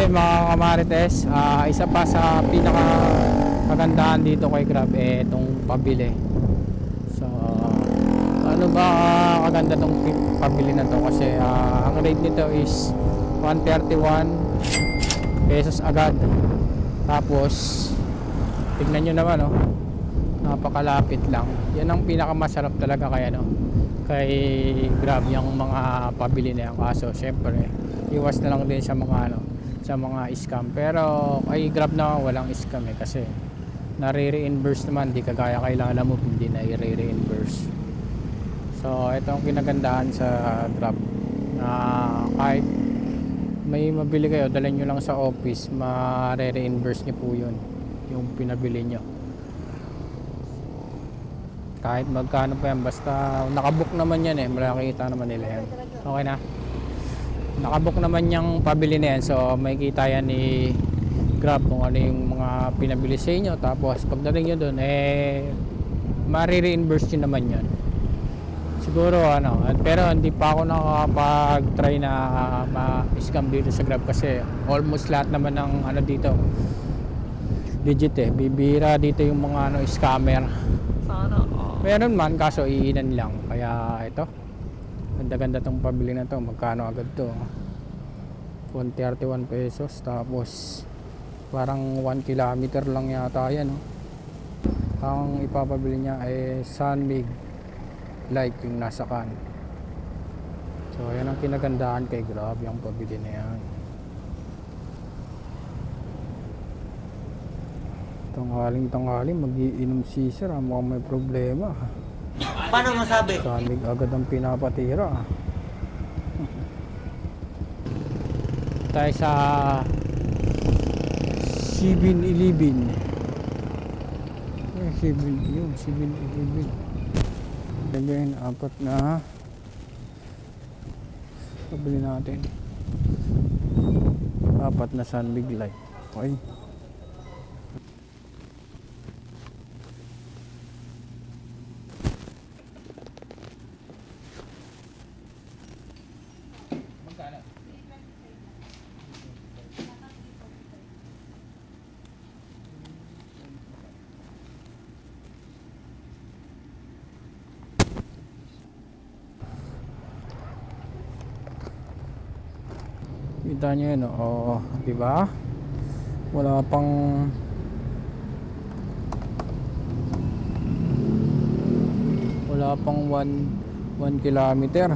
ayun mga kamarites, ah, isa pa sa pinaka kagandahan dito kay Grab eh itong pabili. So ano ba ah, kaganda tong pabili na to kasi ah, ang rate nito is 131 pesos agad. Tapos tignan nyo naman oh, napakalapit lang. Yan ang pinakamasarap talaga kay ano kay Grab yung mga pabili na yan kaso syempre iwas na lang din sa mga ano sa mga scam. Pero kay Grab na walang scam eh kasi nare-reimburse naman di kagaya kailangan alam mo hindi na i-reimburse. So ito ang kinagandahan sa Grab. Na kahit may mabili kayo dalhin nyo lang sa office mare-reimburse nyo po yun yung pinabili nyo. Kahit magkano pa yan basta nakabook naman yan eh makikita naman nila yan. Okay na nakabook naman yung pabili na yan so may kita yan ni Grab kung ano yung mga pinabili sa inyo tapos pagdating nyo doon eh mari-reimburse nyo naman yan siguro ano pero hindi pa ako nakakapag-try na ma-scam dito sa Grab kasi almost lahat naman ng ano dito legit eh bibira dito yung mga ano scammer Sana all. Meron man kaso iinan lang. Kaya ito. Ganda-ganda tong pabili na to. Magkano agad to? 131 pesos tapos parang 1 kilometer lang yata yan. No? Ang ipapabili niya ay Sunmig Light yung nasa kan. So yan ang kinagandahan kay Grab yung pabili na yan. Tanghaling tanghaling magiinom si sir ah, mukhang may problema. Paano masabi? Salig agad ang pinapatira. Tayo sa 7-Eleven. Eh, 7 yun, 7-Eleven. Lagyan, apat na. Pabili natin. Apat na sunbig light. Okay. Kita nyo yun, oh. Oo, di ba? Wala pang wala pang 1 1 kilometer.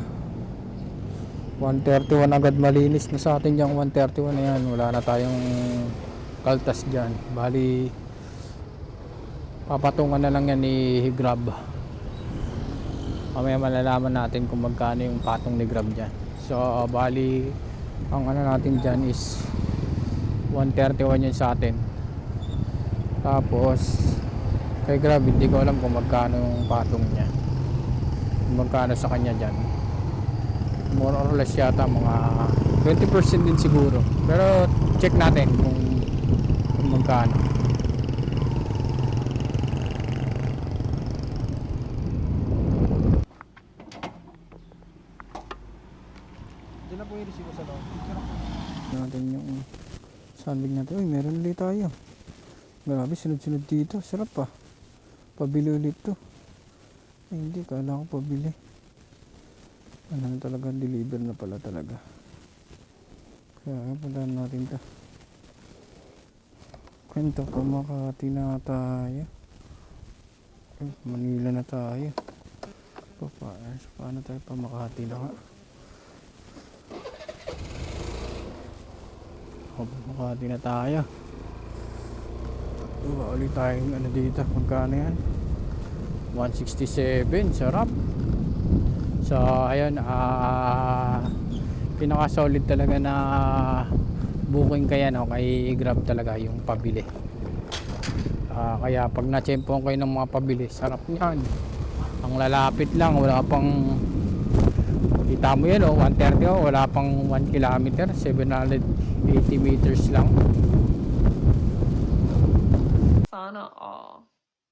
131 agad malinis na sa atin yung 131 na yan. Wala na tayong kaltas dyan. Bali papatungan na lang yan ni Grab. Mamaya malalaman natin kung magkano yung patong ni Grab dyan. So bali ang ano natin dyan is 131 yun sa atin. Tapos kay Grab hindi ko alam kung magkano yung patong niya. Magkano sa kanya dyan. More or less yata mga 20% din siguro. Pero check natin kung magkano na po yung resibo sa loob. natin yung sandwich natin. Uy meron ulit tayo. Grabe sunod-sunod dito. Sarap pa. Pabili ulit to. Ay, hindi. Kala ko pabili. Ano na talaga? Deliver na pala talaga. Kaya puntahan natin to. Kwento pa Makati na tayo. Eh, Manila na tayo. Pa, pa, paano tayo pa Makati na nga Makati na tayo. Diba, ulit tayong ano dito. Magkano yan? 167. Sarap. So, ayun. Ah, pinaka-solid talaga na booking kaya no, kay Grab talaga yung pabili. Ah, kaya pag na-champion kayo ng mga pabili, sarap niyan. Ang lalapit lang, wala pang Kita mo yan oh, 130 oh, wala pang 1 kilometer, 780 meters lang. Sana